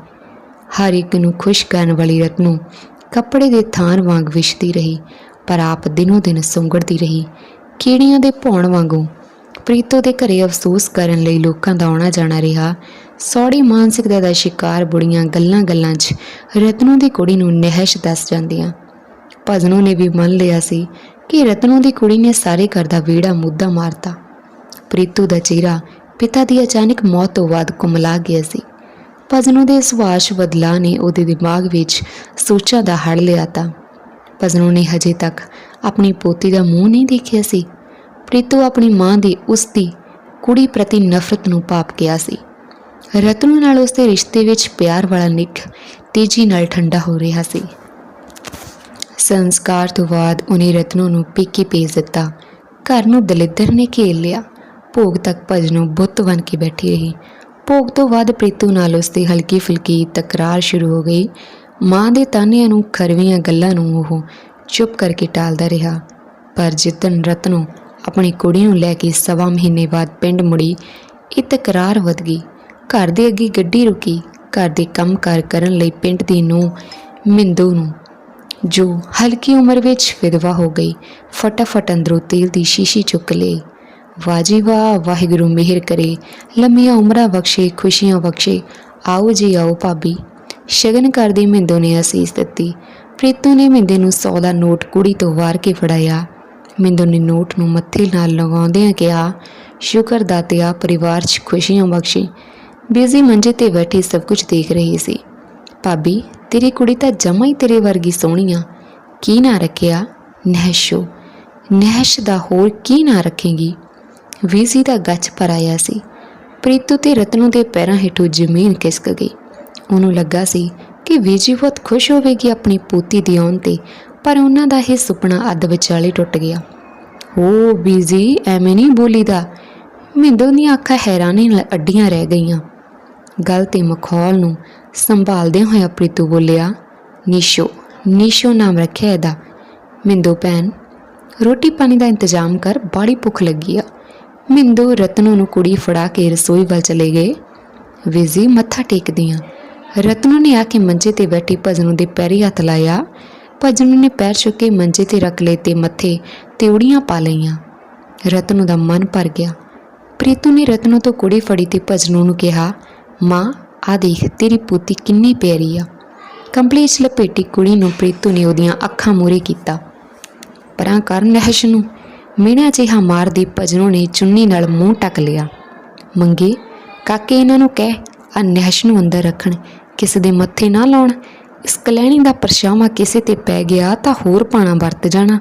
ਹਰ ਇੱਕ ਨੂੰ ਖੁਸ਼ ਕਰਨ ਵਾਲੀ ਰਤਨੂ ਕੱਪੜੇ ਦੇ ਥਾਨ ਵਾਂਗ ਵਿਛਦੀ ਰਹੀ। ਪਰ ਆਪ ਦਿਨੋ ਦਿਨ ਸੁੰਗੜਦੀ ਰਹੀ। ਕੀੜੀਆਂ ਦੇ ਭੌਣ ਵਾਂਗੂ ਪ੍ਰੀਤੋ ਦੇ ਘਰੇ ਅਫਸੋਸ ਕਰਨ ਲਈ ਲੋਕਾਂ ਦਾ ਆਉਣਾ ਜਾਣਾ ਰਿਹਾ। ਸੌੜੀ ਮਾਨਸਿਕਤਾ ਦਾ ਸ਼ਿਕਾਰ ਬੁੜੀਆਂ ਗੱਲਾਂ-ਗੱਲਾਂ 'ਚ ਰਤਨੂ ਦੀ ਕੁੜੀ ਨੂੰ ਨਹਿਸ਼ ਦੱਸ ਜਾਂਦੀਆਂ। ਭਜਨੋਂ ਨੇ ਵੀ ਮੰਨ ਲਿਆ ਸੀ ਕਿ ਰਤਨੂ ਦੀ ਕੁੜੀ ਨੇ ਸਾਰੇ ਘਰ ਦਾ ਵਿਹੜਾ ਮੁੱਦਾ ਮਾਰਤਾ। ਪ੍ਰੀਤੂ ਦਾ ਚਿਹਰਾ ਪਿਤਾ ਦੀ ਅਚਾਨਕ ਮੌਤ ਤੋਂ ਬਾਅਦ ਕੁਮਲਾ ਗਿਆ ਸੀ। ਭਜਨੋਂ ਦੇ ਸੁਭਾਸ਼ ਬਦਲਾ ਨੇ ਉਹਦੇ ਦਿਮਾਗ ਵਿੱਚ ਸੋਚਾਂ ਦਾ ਹੜ ਲਿਆ ਤਾ ਨੇ ਹਜੇ ਤੱਕ ਆਪਣੀ ਪੋਤੀ ਦਾ ਮੂੰਹ ਨਹੀਂ ਦੇਖਿਆ ਸੀ। ਪ੍ਰੀਤੂ ਆਪਣੀ ਮਾਂ ਦੀ ਉਸ ਦੀ ਕੁੜੀ ਪ੍ਰਤੀ ਨਫ਼ਰਤ ਨੂੰ ਪਾਪ ਗਿਆ ਸੀ। ਰਤਨੂ ਨਾਲ ਉਸ ਦੇ ਰਿਸ਼ਤੇ ਵਿੱਚ ਪਿਆਰ ਵਾਲਾ ਨਿੱਕ ਤੇਜ਼ੀ ਨਾਲ ਠੰਡਾ ਹੋ ਰਿਹਾ ਸੀ। ਸੰਸਕਾਰ ਤੋਂ ਬਾਅਦ ਉਹਨੇ ਰਤਨੂ ਨੂੰ ਪੇਕੇ ਭੇਜ ਦਿੱਤਾ। ਘਰ ਨੂੰ ਦਲਿੱਦਰ ਨੇ ਘੇਰ ਲਿਆ। ਭੋਗ ਤੱਕ ਭਜਨੋਂ ਬੁੱਤ ਬਣ ਕੇ ਬੈਠੀ ਰਹੀ। ਭੋਗ ਤੋਂ ਬਾਅਦ ਪ੍ਰੀਤੂ ਨਾਲ ਉਸ ਦੀ ਹਲਕੀ ਫੁਲਕੀ ਤਕਰਾਰ ਸ਼ੁਰੂ ਹੋ ਗਈ। ਮਾਂ ਦੇ ਤਾਨਿਆਂ ਨੂੰ ਖਰਵੀਆਂ ਗੱਲਾਂ ਨੂੰ ਉਹ ਚੁੱਪ ਕਰਕੇ ਟਾਲਦਾ ਰਿਹਾ। ਪਰ ਜਿੱਦਣ ਰਤਨੋ ਆਪਣੀ ਕੁੜੀ ਨੂੰ ਲੈ ਕੇ ਸਵਾ ਮਹੀਨੇ ਬਾਅਦ ਪਿੰਡ ਮੁੜੀ, ਇਹ ਤਕਰਾਰ ਵਧ ਗਈ। ਘਰ ਦੇ ਅੱਗੇ ਗੱਡੀ ਰੁਕੀ। ਘਰ ਦੇ ਕੰਮਕਾਰ ਕਰਨ ਲਈ ਪਿੰਡ ਦੀ ਨੂੰ ਮਿੰਦੂ ਨੂੰ, ਜੋ ਹਲਕੀ ਉਮਰ ਵਿੱਚ ਵਿਧਵਾ ਹੋ ਗਈ, ਫਟਾਫਟ ਅੰਦਰੋਂ ਤੇਲ ਦੀ ਸ਼ੀਸ਼ੀ ਚੁੱਕ ਲਈ ਵਾਜੀ ਵਾਹ, ਵਾਹਿਗੁਰੂ ਮਿਹਰ ਕਰੇ। ਲੰਮੀਆਂ ਉਮਰਾਂ ਬਖਸ਼ੇ, ਖੁਸ਼ੀਆਂ ਬਖਸ਼ੇ। ਆਓ ਜੀ ਆਓ ਭਾਬੀ। ਸ਼ਗਨ ਕਰਦੀ ਮਿੰਦੋ ਨੇ ਅਸੀਸ ਦਿੱਤੀ। ਪ੍ਰੀਤੂ ਨੇ ਮਿੰਦੇ ਨੂੰ 100 ਦਾ ਨੋਟ ਕੁੜੀ ਤੋਂ ਵਾਰ ਕੇ ਫੜਾਇਆ। ਮਿੰਦੋ ਨੇ ਨੋਟ ਨੂੰ ਮੱਥੇ ਨਾਲ ਲਗਾਉਂਦਿਆਂ ਕਿਹਾ, ਸ਼ੁਕਰ ਦਾਤਿਆ ਪਰਿਵਾਰ 'ਚ ਖੁਸ਼ੀਆਂ ਬਖਸ਼ੀ। ਬੀਜ਼ੀ ਮੰਜੇ ਤੇ ਬੈਠੀ ਸਭ ਕੁਝ ਦੇਖ ਰਹੀ ਸੀ। ਭਾਬੀ, ਤੇਰੀ ਕੁੜੀ ਤਾਂ ਜਮਾ ਹੀ ਤੇਰੇ ਵਰਗੀ ਸੋਹਣੀ ਆ। ਕੀ ਨਾਂ ਰੱਖਿਆ? ਨਹਿਸ਼ੋ ਨਹਿਸ਼ ਦਾ ਹੋਰ ਕੀ ਨਾਂ ਰੱਖੇਗੀ? ਵੀਜ਼ੀ ਦਾ ਗੱਚ ਪਰ ਆਇਆ ਸੀ। ਪ੍ਰੀਤੂ ਤੇ ਰਤਨੂ ਦੇ ਪੈਰਾਂ ਹੇਠੋਂ ਜ਼ਮੀਨ ਖਿਸਕ ਗਈ। ਉਹਨੂੰ ਲੱਗਾ ਸੀ ਕਿ ਵੀਜੀ ਬਹੁਤ ਖੁਸ਼ ਹੋਵੇਗੀ ਆਪਣੀ ਪੋਤੀ ਦੀ ਆਉਣ ਤੇ, ਪਰ ਉਹਨਾਂ ਦਾ ਇਹ ਸੁਪਨਾ ਅੱਧ ਵਿਚਾਲੇ ਟੁੱਟ ਗਿਆ। ਓ ਬੀਜੀ, ਐਵੇਂ ਨਹੀਂ ਬੋਲੀਦਾ। ਮਿੰਦੋ ਦੀਆਂ ਅੱਖਾਂ ਹੈਰਾਨੀ ਨਾਲ ਅੱਡੀਆਂ ਰਹਿ ਗਈਆਂ ਗੱਲ ਤੇ ਮਖੌਲ ਨੂੰ ਸੰਭਾਲਦੇ ਹੋਇਆ ਪ੍ਰੀਤੂ ਬੋਲਿਆ, ਨੀਸ਼ੋ ਨੀਸ਼ੋ ਨਾਮ ਰੱਖਿਆ ਇਹਦਾ। ਮਿੰਦੋ ਭੈਣ, ਰੋਟੀ ਪਾਣੀ ਦਾ ਇੰਤਜ਼ਾਮ ਕਰ, ਬਾੜੀ ਭੁੱਖ ਲੱਗੀ ਆ। ਮਿੰਦੋ ਰਤਨੂ ਨੂੰ ਕੁੜੀ ਫੜਾ ਕੇ ਰਸੋਈ ਵੱਲ ਚਲੇ ਗਏ। ਵਿਜ਼ੀ ਮੱਥਾ ਟੇਕਦੀਆਂ ਰਤਨੂ ਨੇ ਆ ਕੇ ਮੰਜੇ ਤੇ ਬੈਠੀ ਭਜਨੂ ਦੇ ਪੈਰੀ ਹੱਥ ਲਾਇਆ। ਭਜਨੂ ਨੇ ਪੈਰ ਚੁੱਕ ਕੇ ਮੰਜੇ ਤੇ ਰੱਖ ਲਏ ਤੇ ਮੱਥੇ ਤਿਉੜੀਆਂ ਪਾ ਲਈਆਂ। ਰਤਨੂ ਦਾ ਮਨ ਭਰ ਗਿਆ। ਪ੍ਰੀਤੂ ਨੇ ਰਤਨੂ ਤੋਂ ਕੁੜੀ ਫੜੀ ਤੇ ਭਜਨੂ ਨੂੰ ਕਿਹਾ, ਮਾਂ, ਆ ਦੇਖ, ਤੇਰੀ ਪੋਤੀ ਕਿੰਨੀ ਪਿਆਰੀ ਆ। ਕੰਬਲੀ 'ਚ ਲਪੇਟੀ ਕੁੜੀ ਨੂੰ ਪ੍ਰੀਤੂ ਨੇ ਉਹਦੀਆਂ ਅੱਖਾਂ ਮੂਰੇ ਕੀਤਾ। ਪਰਾਂ ਕਰ ਨਹਿਸ਼ ਨੂੰ ਮੀਣਾ ਜਿਹਾ ਮਾਰਦੀ ਭਜਨੋਂ ਨੇ ਚੁੰਨੀ ਨਾਲ ਮੂੰਹ ਟਕ ਲਿਆ। ਮੰਗੇ, ਕਾਕੇ ਇਹਨਾਂ ਨੂੰ ਕਹਿ ਆ ਨਹਿਸ਼ ਨੂੰ ਅੰਦਰ ਰੱਖਣ। ਕਿਸੇ ਦੇ ਮੱਥੇ ਨਾ ਲਾਉਣ। ਇਸ ਕਲੈਣੀ ਦਾ ਪਰਛਾਵਾਂ ਕਿਸੇ ਤੇ ਪੈ ਗਿਆ ਤਾਂ ਹੋਰ ਪਾਣਾ ਵਰਤ ਜਾਣਾ।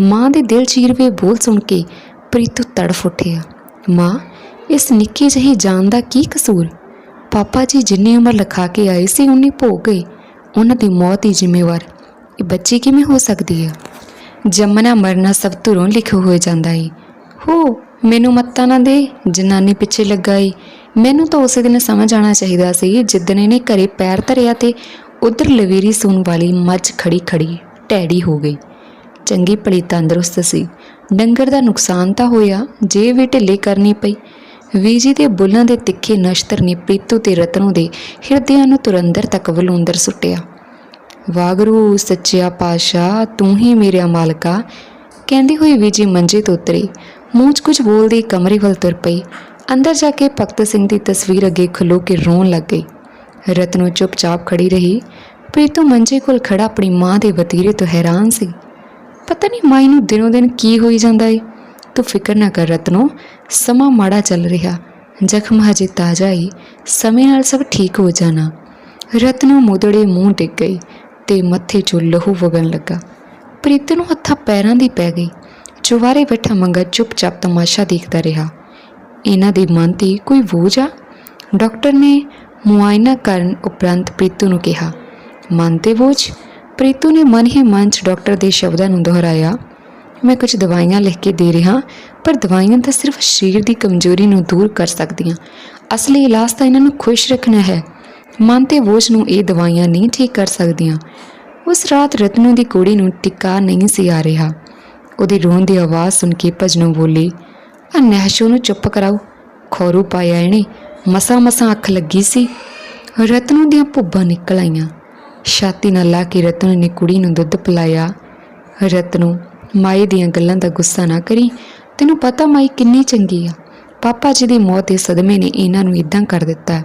ਮਾਂ ਦੇ ਦਿਲ ਚੀਰਵੇ ਬੋਲ ਸੁਣ ਕੇ ਪ੍ਰੀਤੂ ਤੜਫ ਉੱਠਿਆ। ਮਾਂ, ਇਸ ਨਿੱਕੀ ਜਿਹੀ ਜਾਨ ਦਾ ਕੀ ਕਸੂਰ? ਪਾਪਾ ਜੀ ਜਿੰਨੀ ਉਮਰ ਲਿਖਾ ਕੇ ਆਏ ਸੀ ਉਨੀ ਭੋਗ ਗਏ। ਉਹਨਾਂ ਦੀ ਮੌਤ ਹੀ ਜ਼ਿੰਮੇਵਾਰ। ਇਹ ਬੱਚੀ ਕਿਵੇਂ ਹੋ ਸਕਦੀ ਹੈ ਜੰਮਣਾ ਮਰਨਾ ਸਭ ਧੁਰੋਂ ਲਿਖਿਆ ਹੋਏ ਜਾਂਦਾ ਏ। ਹੋ, ਮੈਨੂੰ ਮੱਤਾ ਨਾ ਦੇ। ਜਨਾਨੀ ਪਿੱਛੇ ਲੱਗਾ ਏ। ਮੈਨੂੰ ਤਾਂ ਉਸੇ ਦਿਨ ਸਮਝ ਆਣਾ ਚਾਹੀਦਾ ਸੀ, ਜਿੱਦਣ ਇਹਨੇ ਘਰੇ ਪੈਰ ਧਰਿਆ ਤੇ ਉਧਰ ਲਵੇਰੀ ਸੂਣ ਵਾਲੀ ਮੱਝ ਖੜੀ ਖੜੀ ਟੈੜੀ ਹੋ ਗਈ। ਚੰਗੀ ਭਲੀ ਤੰਦਰੁਸਤ ਸੀ। ਡੰਗਰ ਦਾ ਨੁਕਸਾਨ ਤਾਂ ਹੋਇਆ, ਜੇ ਵੀ ਢਿੱਲੀ ਕਰਨੀ ਪਈ। ਵੀਜੀ ਦੇ ਬੁੱਲਾਂ ਦੇ ਤਿੱਖੇ ਨਸ਼ਤਰ ਨੇ ਪ੍ਰੀਤੂ ਤੇ ਰਤਨੂ ਦੇ ਹਿਰਦਿਆਂ ਨੂੰ ਤੁਰੰਦਰ ਤੱਕ ਵਲੂੰਦਰ ਸੁੱਟਿਆ। ਵਾਗਰੂ, ਸੱਚਿਆ ਪਾਸ਼ਾ ਤੂੰ ਹੀ ਮੇਰਾ ਮਾਲਕਾ। ਕਹਿੰਦੀ ਹੋਈ ਵਿਜੀ ਮੰਜੇ ਤੋਂ ਉਤਰੀ। ਮੂੰਹ 'ਚ ਕੁਝ ਬੋਲਦੀ ਕਮਰੇ ਵੱਲ ਤੁਰ ਪਈ। ਅੰਦਰ ਜਾ ਕੇ ਭਗਤ ਸਿੰਘ ਦੀ ਤਸਵੀਰ ਅੱਗੇ ਖਲੋ ਕੇ ਰੋਣ ਲੱਗ ਗਈ। ਰਤਨੋ ਚੁੱਪਚਾਪ ਖੜੀ ਰਹੀ। ਪ੍ਰੀਤੂ ਮੰਜੇ ਕੋਲ ਖੜਾ ਆਪਣੀ ਮਾਂ ਦੇ ਵਤੀਰੇ ਤੋਂ ਹੈਰਾਨ ਸੀ। ਪਤਾ ਨਹੀਂ ਮਾਈ ਨੂੰ ਦਿਨੋਂ ਦਿਨ ਕੀ ਹੋਈ ਜਾਂਦਾ ਏ। ਤੂੰ ਫਿਕਰ ਨਾ ਕਰ ਰਤਨੋ ਸਮਾਂ ਮਾੜਾ ਚੱਲ ਰਿਹਾ। ਜ਼ਖਮ ਹਜੇ ਤਾਜ਼ਾ ਏ, ਸਮੇਂ ਨਾਲ ਸਭ ਠੀਕ ਹੋ ਜਾਣਾ। ਰਤਨੋ ਮੁਦੜੇ ਮੂੰਹ ਟਿਕ ਗਈ ਤੇ ਮੱਥੇ 'ਚੋਂ ਲਹੂ ਵਗਣ ਲੱਗਾ। ਪ੍ਰੀਤ ਨੂੰ ਹੱਥਾਂ ਪੈਰਾਂ ਦੀ ਪੈ ਗਈ। ਚੁਵਾਰੇ ਬੈਠਾ ਮੰਗਾ ਚੁੱਪਚਾਪ ਤਮਾਸ਼ਾ ਦੇਖਦਾ ਰਿਹਾ। ਇਹਨਾਂ ਦੇ ਮਨ ਤੇ ਕੋਈ ਬੋਝ ਆ? ਡਾਕਟਰ ਨੇ ਮੁਆਇਨਾ ਕਰਨ ਉਪਰੰਤ ਪ੍ਰੀਤੂ ਨੂੰ ਕਿਹਾ, ਮਨ ਤੇ ਬੋਝ? ਪ੍ਰੀਤੂ ਨੇ ਮਨ ਹੀ ਮਨ 'ਚ ਡਾਕਟਰ ਦੇ ਸ਼ਬਦਾਂ ਨੂੰ ਦੁਹਰਾਇਆ। ਮੈਂ ਕੁਝ ਦਵਾਈਆਂ ਲਿਖ ਕੇ ਦੇ ਰਿਹਾ, ਪਰ ਦਵਾਈਆਂ ਤਾਂ ਸਿਰਫ ਸਰੀਰ ਦੀ ਕਮਜ਼ੋਰੀ ਨੂੰ ਦੂਰ ਕਰ ਸਕਦੀਆਂ। ਅਸਲੀ ਇਲਾਜ ਤਾਂ ਇਹਨਾਂ ਨੂੰ ਖੁਸ਼ ਰੱਖਣਾ ਹੈ। ਮਨ ਤੇ ਬੋਝ ਨੂੰ ਇਹ ਦਵਾਈਆਂ ਨਹੀਂ ਠੀਕ ਕਰ ਸਕਦੀਆਂ। ਉਸ ਰਾਤ ਰਤਨੂ ਦੀ ਕੁੜੀ ਨੂੰ ਟਿਕਾ ਨਹੀਂ ਸੀ ਆ ਰਿਹਾ। ਉਹਦੀ ਰੋਣ ਦੀ ਆਵਾਜ਼ ਸੁਣ ਕੇ ਭਜਨੋਂ ਬੋਲੀ ਆ ਨਹਿਸ਼ੋ ਨੂੰ ਚੁੱਪ ਕਰਾਓ। ਖੋਰੂ ਪਾਇਆ ਇਹਨੇ। ਮਸਾ ਮਸਾ ਅੱਖ ਲੱਗੀ ਸੀ। ਰਤਨੂ ਦੀਆਂ ਭੁੱਬਾਂ ਨਿਕਲ ਆਈਆਂ। ਛਾਤੀ ਨਾਲ ਲਾ ਕੇ ਰਤਨੂ ਨੇ ਕੁੜੀ ਨੂੰ ਦੁੱਧ ਪਿਲਾਇਆ। ਰਤਨੂ ਮਾਈ ਦੀਆਂ ਗੱਲਾਂ ਦਾ ਗੁੱਸਾ ਨਾ ਕਰੀ। ਤੈਨੂੰ ਪਤਾ ਮਾਈ ਕਿੰਨੀ ਚੰਗੀ ਆ। ਪਾਪਾ ਜੀ ਦੀ ਮੌਤ ਦੇ ਸਦਮੇ ਨੇ ਇਹਨਾਂ ਨੂੰ ਇਦਾਂ ਕਰ ਦਿੱਤਾ।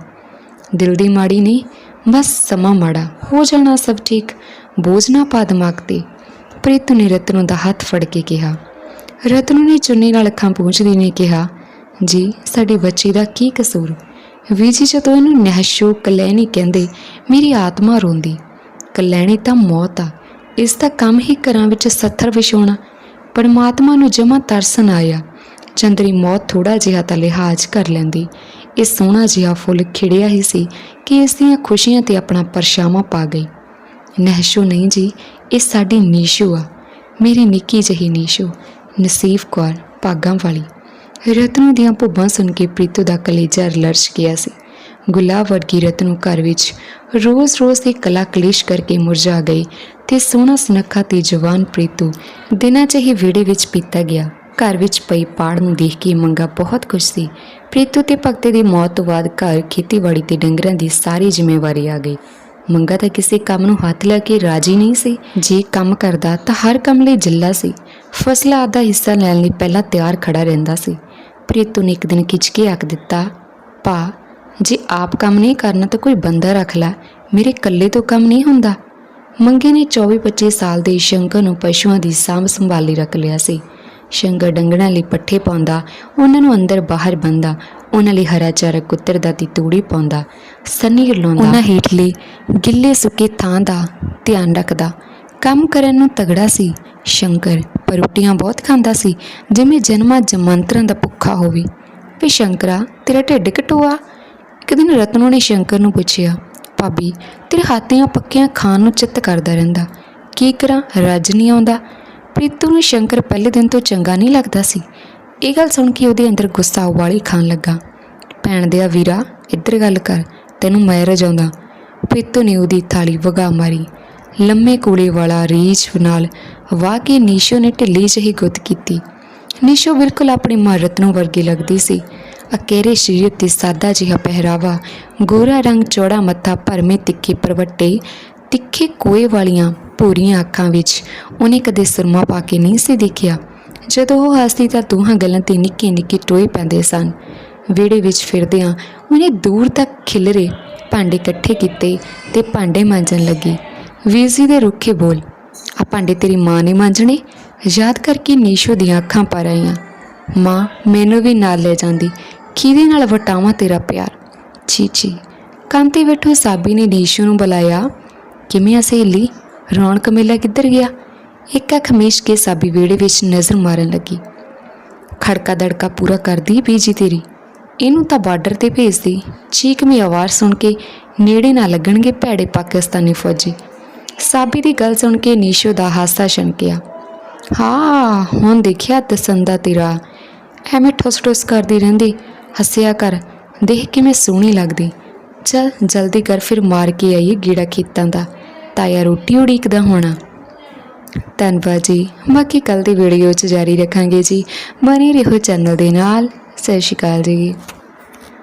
ਦਿਲ ਦੀ ਮਾੜੀ ਨਹੀਂ, ਬਸ ਸਮਾਂ ਮਾੜਾ। ਹੋ ਜਾਣਾ ਸਭ ਠੀਕ। ਬੋਝ ਨਾ ਪਾ ਦਿਮਾਗ ਤੇ। ਪ੍ਰੀਤ ਨੇ ਰਤਨੂ ਦਾ ਹੱਥ ਫੜ ਕੇ ਕਿਹਾ। ਰਤਨੂ ਨੇ ਚੁੰਨੀ ਨਾਲ ਅੱਖਾਂ ਪੂੰਝਦੀ ਨੇ ਕਿਹਾ, ਜੀ, ਸਾਡੀ ਬੱਚੇ ਦਾ ਕੀ ਕਸੂਰ? ਵੀ ਜੀ, ਜਦੋਂ ਇਹਨੂੰ ਨਹਿਸ਼ੋ ਕਲੈਣੀ ਕਹਿੰਦੇ, ਮੇਰੀ ਆਤਮਾ ਰੋਂਦੀ। ਕਲੈਣੀ ਤਾਂ ਮੌਤ ਆ। ਇਸ ਦਾ ਕੰਮ ਹੀ ਘਰਾਂ ਵਿੱਚ ਸੱਥਰ ਵਿਛਾਉਣਾ। ਪਰਮਾਤਮਾ ਨੂੰ ਜਮਾ ਤਰਸਨ ਆਇਆ। ਚੰਦਰੀ ਮੌਤ ਥੋੜਾ ਜਿਹਾ ਤਾਂ ਲਿਹਾਜ਼ ਕਰ ਲੈਂਦੀ। ਇਹ ਸੋਹਣਾ ਜਿਹਾ ਫੁੱਲ ਖਿੜਿਆ ਹੀ ਸੀ ਕਿ ਇਸ ਦੀਆਂ ਖੁਸ਼ੀਆਂ ਤੇ ਆਪਣਾ ਪਰਛਾਵਾਂ ਪਾ ਗਈ। ਨਹਿਸ਼ੋ, ਨਹੀਂ ਜੀ, ਇਹ ਸਾਡੀ ਨੀਸ਼ੂ ਆ। ਮੇਰੀ ਨਿੱਕੀ ਜਿਹੀ ਨੀਸ਼ੂ। ਨਸੀਬ ਕੌਰ ਭਾਗਾਂ ਵਾਲੀ ਰਤਨੂ ਦੀਆਂ ਭੁੱਬਾਂ ਸੁਣ ਕੇ ਪ੍ਰੀਤੂ ਦਾ ਕਲੇਜਾ ਲਰਸ਼ ਗਿਆ ਸੀ। ਗੁਲਾਬ ਵਰਗੀ ਰਤਨੂ ਘਰ ਵਿੱਚ ਰੋਜ਼-ਰੋਜ਼ ਦੇ ਕਲਾ ਕਲੇਸ਼ ਕਰਕੇ ਮੁਰਝਾ ਗਈ ਤੇ ਸੋਹਣਾ ਸੁਨੱਖਾ ਤੇ ਜਵਾਨ ਪ੍ਰੀਤੂ ਦਿਨਾਂ 'ਚ ਹੀ ਵਿੜੇ ਵਿੱਚ ਪੀਤਾ ਗਿਆ। ਘਰ ਵਿੱਚ ਪਈ ਪਾੜ ਨੂੰ ਦੇਖ ਕੇ ਮੰਗਾ ਬਹੁਤ ਖੁਸ਼ ਸੀ। ਪ੍ਰੀਤੂ ਤੇ ਭਗਤੇ ਦੀ ਮੌਤ ਤੋਂ ਬਾਅਦ ਘਰ ਖੇਤੀਬਾੜੀ ਤੇ ਡੰਗਰਾਂ ਦੀ ਸਾਰੀ ਜ਼ਿੰਮੇਵਾਰੀ ਆ ਗਈ। ਮੰਗਾ ਤਾਂ ਕਿਸੇ ਕੰਮ ਨੂੰ ਹੱਥ ਲਾ ਕੇ ਰਾਜੀ ਨਹੀਂ ਸੀ। ਜੇ ਕੰਮ ਕਰਦਾ ਤਾਂ ਹਰ ਕੰਮ ਲਈ ਜਿੱਲਾ ਸੀ। ਫਸਲਾਂ ਦਾ ਹਿੱਸਾ ਲੈਣ ਲਈ ਪਹਿਲਾਂ ਤਿਆਰ ਖੜਾ ਰਹਿੰਦਾ ਸੀ। ਪ੍ਰੀਤੂ ਨੇ ਇੱਕ ਦਿਨ ਖਿੱਚ ਕੇ ਆਖ ਦਿੱਤਾ ਭਾ ਜੇ ਆਪ ਕੰਮ ਨਹੀਂ ਕਰਨਾ ਤਾਂ ਕੋਈ ਬੰਦਾ ਰੱਖ ਲੈ। ਮੇਰੇ ਇਕੱਲੇ ਤੋਂ ਕੰਮ ਨਹੀਂ ਹੁੰਦਾ। ਮੰਗੇ ਨੇ 24-25 ਸਾਲ ਦੇ ਸ਼ੰਕਰ ਨੂੰ ਪਸ਼ੂਆਂ ਦੀ ਸਾਂਭ ਸੰਭਾਲੀ ਰੱਖ ਲਿਆ ਸੀ। ਸ਼ੰਕਰ ਡੰਗਣਾ ਲਈ ਪੱਠੇ ਪਾਉਂਦਾ, ਉਹਨਾਂ ਨੂੰ ਅੰਦਰ ਬਾਹਰ ਬੰਦਾ ਉਹਨਾਂ ਲਈ ਹਰਾ ਚਾਰਾ ਕੁੱਤਰ ਦੀ ਤੂੜੀ ਪਾਉਂਦਾ, ਸੰਨੀ ਲਾਉਂਦਾ ਉਹਨਾਂ ਹੇਠਲੇ ਗਿੱਲੇ ਸੁੱਕੇ ਥਾਂ ਦਾ ਧਿਆਨ ਰੱਖਦਾ। ਕੰਮ ਕਰਨ ਨੂੰ ਤਗੜਾ ਸੀ ਸ਼ੰਕਰ, ਪਰ ਰੋਟੀਆਂ ਬਹੁਤ ਖਾਂਦਾ ਸੀ, ਜਿਵੇਂ ਜਨਮਾਂ ਜਮੰਤਰਾਂ ਦਾ ਭੁੱਖਾ ਹੋਵੇ। ਵੀ ਸ਼ੰਕਰਾ, ਤੇਰਾ ਢਿੱਡ ਘਟੋਆ ਇੱਕ ਦਿਨ ਰਤਨੂ ਨੇ ਸ਼ੰਕਰ ਨੂੰ ਪੁੱਛਿਆ, ਭਾਬੀ, ਤੇਰੇ ਹੱਥੀਆਂ ਪੱਕੀਆਂ ਖਾਣ ਨੂੰ ਚਿੱਤ ਕਰਦਾ ਰਹਿੰਦਾ। ਕੀ ਕਰਾਂ? ਰੱਜ ਨਹੀਂ ਆਉਂਦਾ। ਪ੍ਰੀਤੂ ਨੂੰ ਸ਼ੰਕਰ ਪਹਿਲੇ ਦਿਨ ਤੋਂ ਚੰਗਾ ਨਹੀਂ ਲੱਗਦਾ ਸੀ। ਇਹ ਗੱਲ ਸੁਣ ਕੇ ਉਹਦੇ ਅੰਦਰ ਗੁੱਸਾ ਉਬਾਲੀ ਖਾਣ ਲੱਗਾ। ਭੈਣ ਦੇ ਆ, ਵੀਰਾ, ਇੱਧਰ ਗੱਲ ਕਰ, ਤੈਨੂੰ ਮੈਂ ਰਜਾਉਂਦਾ। ਪ੍ਰੀਤੂ ਨੇ ਉਹਦੀ ਥਾਲੀ ਵਗਾ ਮਾਰੀ। ਲੰਮੇ ਕੋਲੇ ਵਾਲਾ ਰੀਝ ਨਾਲ ਵਾਹ ਕੇ ਨੀਸ਼ੋ ਨੇ ਢਿੱਲੀ ਜਿਹੀ ਗੁੱਤ ਕੀਤੀ। ਨੀਸ਼ੋ ਬਿਲਕੁਲ ਆਪਣੀ ਮਾਂ ਰਤਨੋ ਵਰਗੀ ਲੱਗਦੀ ਸੀ। ਅਕੇਰੇ ਸਰੀਰ ਤੇ ਸਾਦਾ ਜਿਹਾ ਪਹਿਰਾਵਾ, ਗੋਰਾ ਰੰਗ ਚੌੜਾ ਮੱਥਾ ਭਰਮੇ ਤਿੱਖੇ ਪਰਵੱਟੇ, ਤਿੱਖੇ ਕੋਏ ਵਾਲੀਆਂ ਭੂਰੀਆਂ ਅੱਖਾਂ ਵਿੱਚ ਉਹਨੇ ਕਦੇ ਸੁਰਮਾ ਪਾ ਕੇ ਨਹੀਂ ਸੀ ਦੇਖਿਆ। ਜਦੋਂ ਉਹ ਹੱਸਦੀ ਤਾਂ ਦੋਹਾਂ ਗੱਲਾਂ ਤੇ ਨਿੱਕੇ ਨਿੱਕੇ ਟੋਏ ਪੈਂਦੇ ਸਨ। ਵਿਹੜੇ ਵਿੱਚ ਫਿਰਦਿਆਂ ਉਹਨੇ ਦੂਰ ਤੱਕ ਖਿਲਰੇ ਭਾਂਡੇ ਇਕੱਠੇ ਕੀਤੇ ਤੇ ਭਾਂਡੇ ਮਾਂਜਣ ਲੱਗੀ। ਵੀਰ ਜੀ ਦੇ ਰੁੱਖੇ ਬੋਲ ਆ ਭਾਂਡੇ ਤੇਰੀ ਮਾਂ ਨੇ ਮਾਂਜਣੇ? ਯਾਦ ਕਰਕੇ ਨੀਸ਼ੋ ਦੀਆਂ ਅੱਖਾਂ ਪਰ ਆਈਆਂ। ਮਾਂ, ਮੈਨੂੰ ਵੀ ਨਾਲ ਲੈ ਜਾਂਦੀ। ਕਿਹਦੇ ਨਾਲ ਵਟਾਵਾਂ ਤੇਰਾ ਪਿਆਰ? ਚੀ ਚੀ ਤੇ ਬੈਠੋ, ਸਾਬੀ ਨੇ ਨੀਸ਼ੋ ਨੂੰ ਬੁਲਾਇਆ। ਕਿਵੇਂ ਆ ਸਹੇਲੀ? ਰੌਣਕ ਮੇਲਾ ਕਿੱਧਰ ਗਿਆ? ਇੱਕ ਅੱਖ ਕੇ ਸਾਬੀ ਵਿਹੜੇ ਵਿੱਚ ਨਜ਼ਰ ਮਾਰਨ ਲੱਗੀ। ਖੜਕਾ ਦੜਕਾ ਪੂਰਾ ਕਰਦੀ ਬੀਜੀ ਤੇਰੀ। ਇਹਨੂੰ ਤਾਂ ਬਾਰਡਰ ਤੇ ਭੇਜਦੀ। ਚੀਕ ਚੀਕਵੀਂ ਆਵਾਜ਼ ਸੁਣ ਕੇ ਨੇੜੇ ਨਾ ਲੱਗਣਗੇ ਭੈੜੇ ਪਾਕਿਸਤਾਨੀ ਫੌਜੀ। ਸਾਬੀ ਦੀ ਗੱਲ ਸੁਣ ਕੇ ਨੀਸ਼ੋ ਦਾ ਹਾਸਾ ਛਣਕਿਆ। ਹਾਂ, ਹੁਣ ਦੇਖਿਆ ਦਸੰਦਾ ਤੇਰਾ। ਐਵੇਂ ਠੁਸ ਠੁਸ ਕਰਦੀ ਰਹਿੰਦੀ। ਹੱਸਿਆ ਕਰ, ਦੇਖ ਕਿਵੇਂ ਸੋਹਣੀ ਲੱਗਦੀ। ਚਲ, ਜਲਦੀ ਕਰ ਫਿਰ ਮਾਰ ਕੇ ਆਈਏ ਗੀੜਾ ਖੇਤਾਂ ਦਾ। ਤਾਇਆ ਰੋਟੀ ਉਡੀਕਦਾ ਹੋਣਾ। ਧੰਨਵਾਦ ਜੀ। ਬਾਕੀ ਕੱਲ ਦੀ ਵੀਡੀਓ 'ਚ ਜਾਰੀ ਰੱਖਾਂਗੇ ਜੀ। ਬਣੇ ਰਹੋ ਚੈਨਲ ਦੇ ਨਾਲ। ਸਤਿ ਸ਼੍ਰੀ ਅਕਾਲ ਜੀ।